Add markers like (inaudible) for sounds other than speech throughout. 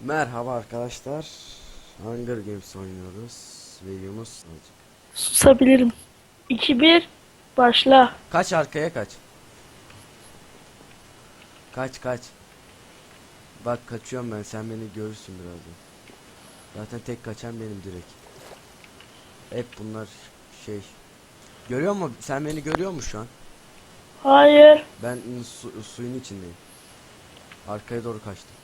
Merhaba arkadaşlar. Hunger Games oynuyoruz. Ve Yunus Susabilirim. 2-1 başla. Kaç arkaya kaç. Kaç kaç. Bak kaçıyorum ben sen beni görürsün birazdan. Zaten tek kaçan benim direkt. Hep bunlar şey. Görüyor mu? Sen beni görüyor musun şu an? Hayır. Ben su- suyun içindeyim. Arkaya doğru kaçtım.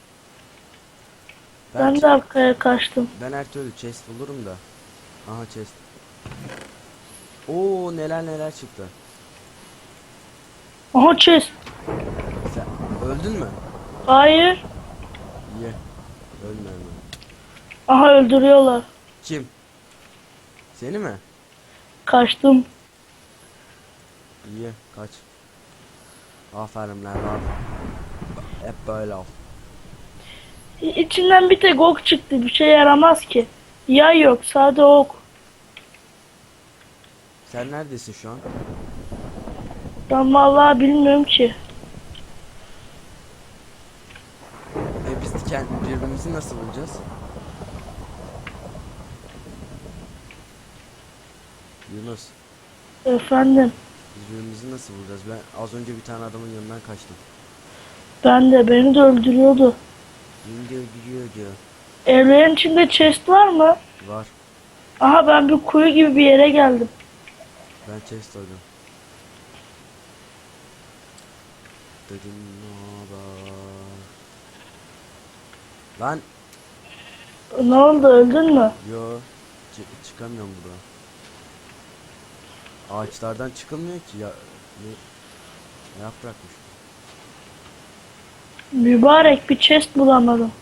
Ben de arkaya kaçtım. Ben her türlü chest bulurum da. Aha chest. Oo neler neler çıktı. Aha chest. Sen öldün mü? Hayır. Ye. Ölme ölme. Aha öldürüyorlar. Kim? Seni mi? Kaçtım. Ye kaç. Aferin lan. Hep böyle ol. İçinden bir tek ok çıktı. Bir şey yaramaz ki. Yay yok. Sade ok. Sen neredesin şu an? Ben vallahi bilmiyorum ki. E biz kend- birbirimizi nasıl bulacağız? Yunus, Efendim. biz birbirimizi nasıl bulacağız? Ben az önce bir tane adamın yanından kaçtım. Ben de. Beni de öldürüyordu. Öldürüyor diyor. Evlerin içinde chest var mı? Var. Aha ben bir kuyu gibi bir yere geldim. Ben chest aldım. Dedim ne? Lan Ne oldu? Öldün mü? yo çı- çıkamıyorum buradan. Ağaçlardan çıkılmıyor ki ya. Ne yaprakmış. Mübarek bir chest bulamadım.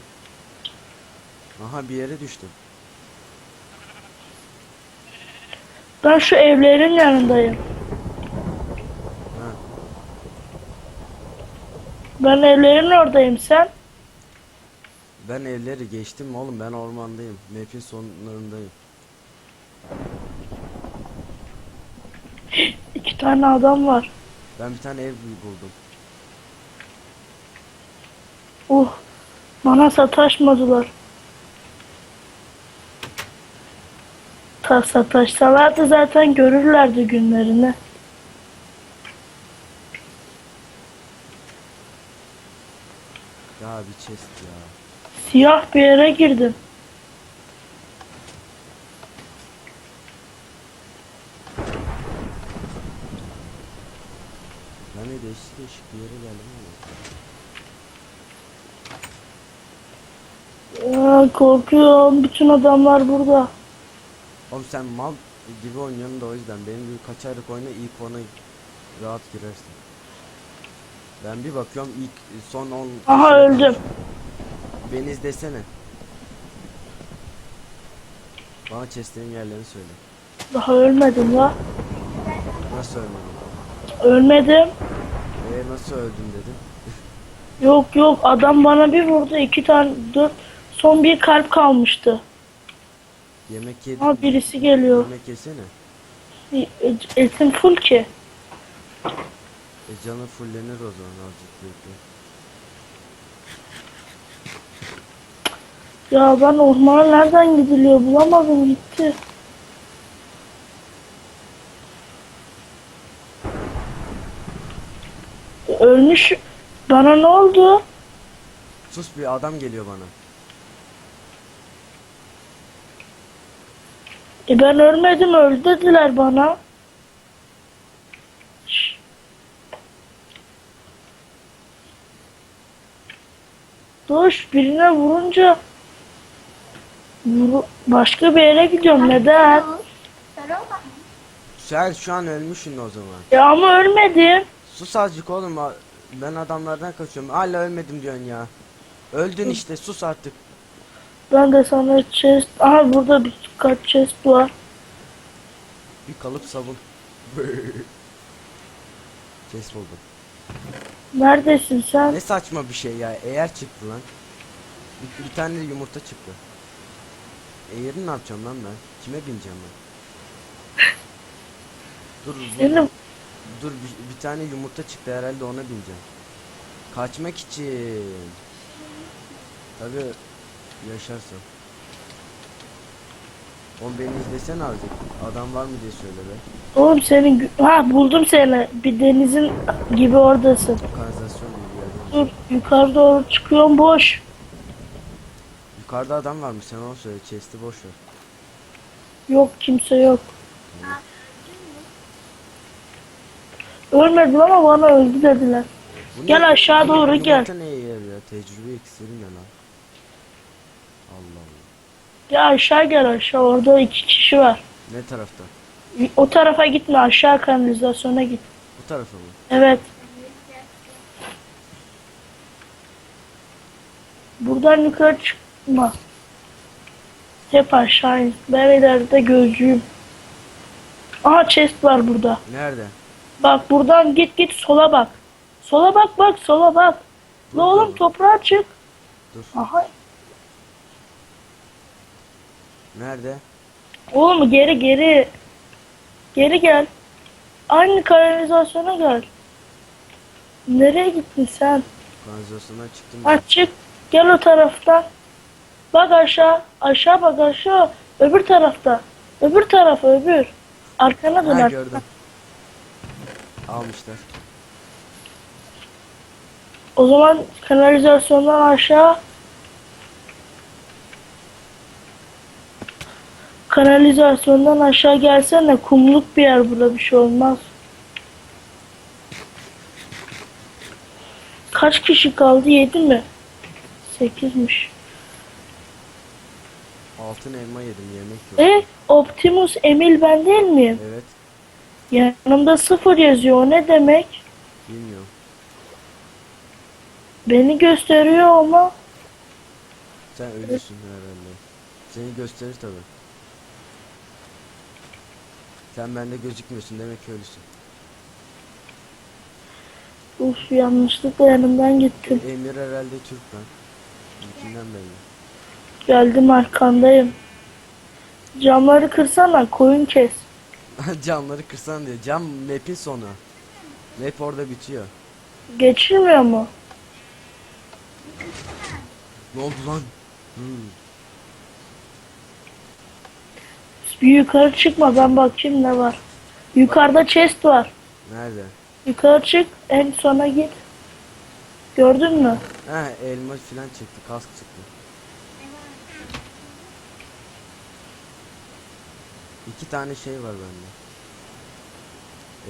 Aha bir yere düştüm. Ben şu evlerin yanındayım. Ha. Ben evlerin oradayım sen. Ben evleri geçtim oğlum ben ormandayım. Map'in sonlarındayım. İki tane adam var. Ben bir tane ev buldum. Uh. Bana sataşmadılar. Ta sataşsalardı zaten görürlerdi günlerini. Ya bir chest ya. Siyah bir yere girdim. Ben de değişik değişik bir yere geldim Ya, korkuyorum. Bütün adamlar burada. Oğlum sen mal gibi oynuyorsun da o yüzden benim gibi kaç aylık oyna ilk ona rahat girersin. Ben bir bakıyorum ilk son 10 Aha öldüm. Beni izlesene. Bana chestlerin yerlerini söyle. Daha ölmedim la. Nasıl ölmedin? Ölmedim. Eee nasıl öldün dedim. (laughs) Yok yok adam bana bir vurdu. iki tane dört. Son bir kalp kalmıştı. Yemek yedin. Ama birisi geliyor. Yemek yesene. E- Etim full ki. E canı fullenir o zaman azıcık bekle. Ya ben ormana nereden gidiliyor bulamadım gitti. Ölmüş. Bana ne oldu? Sus bir adam geliyor bana. E ben ölmedim öldü dediler bana. Dur birine vurunca vuru- başka bir yere gidiyorum neden? Sen şu an ölmüşsün o zaman. Ya ama ölmedim. Sus azıcık oğlum. Ben adamlardan kaçıyorum. Hala ölmedim diyorsun ya. Öldün işte sus artık. Ben de sana chest... Aha burada birkaç chest var. Bir kalıp sabun. Kes (laughs) buldum. Neredesin sen? Ne saçma bir şey ya. Eğer çıktı lan. Bir, bir tane de yumurta çıktı. Eğeri ne yapacağım lan ben? Kime bineceğim ben? (laughs) Dur Senin dur bir, bir tane yumurta çıktı herhalde ona bineceğim. Kaçmak için. Tabi Yaşarsa. Oğlum beni izlesene azıcık. Adam var mı diye söyle be. Oğlum senin ha buldum seni. Bir denizin gibi oradasın. Kanalizasyon diye bir. Dur yukarı doğru çıkıyorum boş. Yukarıda adam varmış sen onu söyle. Chest'i boş ver. Yok kimse yok. Ölmedim ama bana öldü dediler. Bu Gel aşağı doğru bu gel. neye yarıyor? Tecrübe iksiri ne lan? Allah Allah. Gel aşağı gel aşağı orada iki kişi var. Ne tarafta? O tarafa gitme aşağı kanalizasyona git. Bu tarafa mı? Evet. Buradan yukarı çıkma. Hep aşağı in. Ben ileride gözcüyüm. Aha chest var burada. Nerede? Bak buradan git git sola bak. Sola bak bak sola bak. La oğlum toprağa çık. Dur. Aha. Nerede? Oğlum geri geri. Geri gel. Aynı kanalizasyona gel. Nereye gittin sen? Kanalizasyondan çıktım. Ha çık. Gel o taraftan. Bak aşağı. Aşağı bak aşağı. Öbür tarafta. Öbür tarafa öbür. Arkana dön Ha gördüm. Almışlar. O zaman kanalizasyondan aşağı. Kanalizasyondan aşağı gelsene. Kumluk bir yer burada bir şey olmaz. Kaç kişi kaldı? Yedi mi? Sekizmiş. Altın elma yedim yemek yok. E Optimus Emil ben değil miyim? Evet. Yanımda sıfır yazıyor. O ne demek? Bilmiyorum. Beni gösteriyor ama Sen ölüsün herhalde. Seni gösterir tabi. Sen bende gözükmüyorsun demek ki ölüsün. uf yanlışlıkla yanımdan gittim. Emir herhalde Türk lan. İlkinden belli. Geldim arkandayım. Camları kırsana koyun kes. (laughs) Camları kırsan diyor. Cam map'in sonu. Map orada bitiyor. Geçilmiyor mu? Ne oldu lan? Hmm. Bir yukarı çıkma ben bakayım ne var. Yukarıda chest var. Nerede? Yukarı çık en sona git. Gördün mü? Ha elma filan çıktı. Kask çıktı. İki tane şey var bende.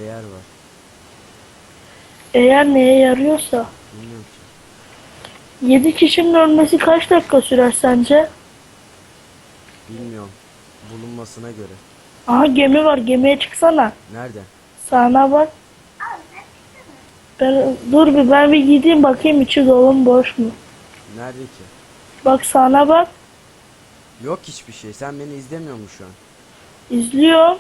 Eğer var. Eğer neye yarıyorsa. Bilmiyorum ki. 7 kişinin ölmesi kaç dakika sürer sence? Bulunmasına göre. Aha gemi var gemiye çıksana. Nerede? Sağına bak. Ben, dur bir ben bir gideyim bakayım içi dolu mu boş mu? Nerede ki? Bak sağına bak. Yok hiçbir şey. Sen beni izlemiyor musun şu an? İzliyorum.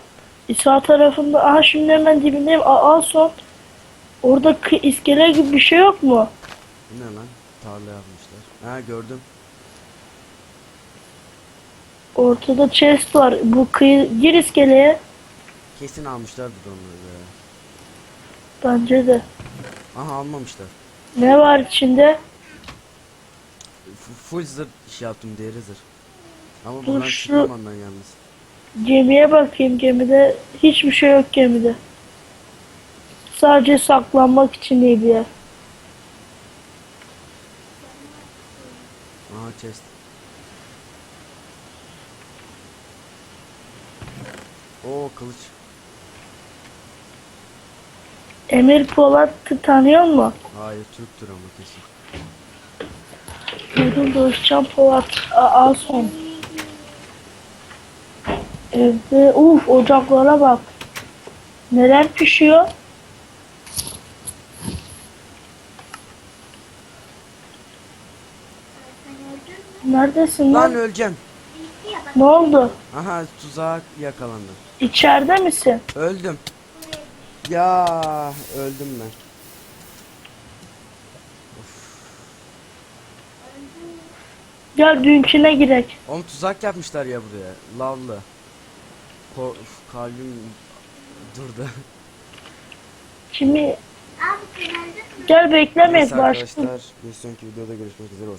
Sağ tarafında. Aha şimdi hemen dibindeyim. A- al son. Orada iskele gibi bir şey yok mu? Bu ne lan? Tarla yapmışlar. Ha gördüm. Ortada chest var. Bu kıyı gir iskeleye. Kesin almışlardır onları ya. Bence de. Aha almamışlar. Ne var içinde? F- full zırh şey yaptım deri zırh. Ama Dur bundan şu- çıkmam ondan yalnız. Gemiye bakayım. Gemide hiçbir şey yok gemide. Sadece saklanmak için iyi bir yer. Aha chest. Oo kılıç. Emir Polat'ı tanıyor mu? Hayır Türktür ama kesin. Duydum Doğuşcan Polat. A- al son. Evde uf ocaklara bak. Neler pişiyor? Neredesin Lan lan? öleceğim. Ne oldu? Aha tuzağa yakalandım. İçeride misin? Öldüm. Ya öldüm ben. Gel dünküne girek. Oğlum tuzak yapmışlar ya buraya. Lavlı. Ko kalbim durdu. Kimi? Gel beklemeyiz başka. arkadaşlar bir sonraki videoda görüşmek üzere. Hoşçakalın.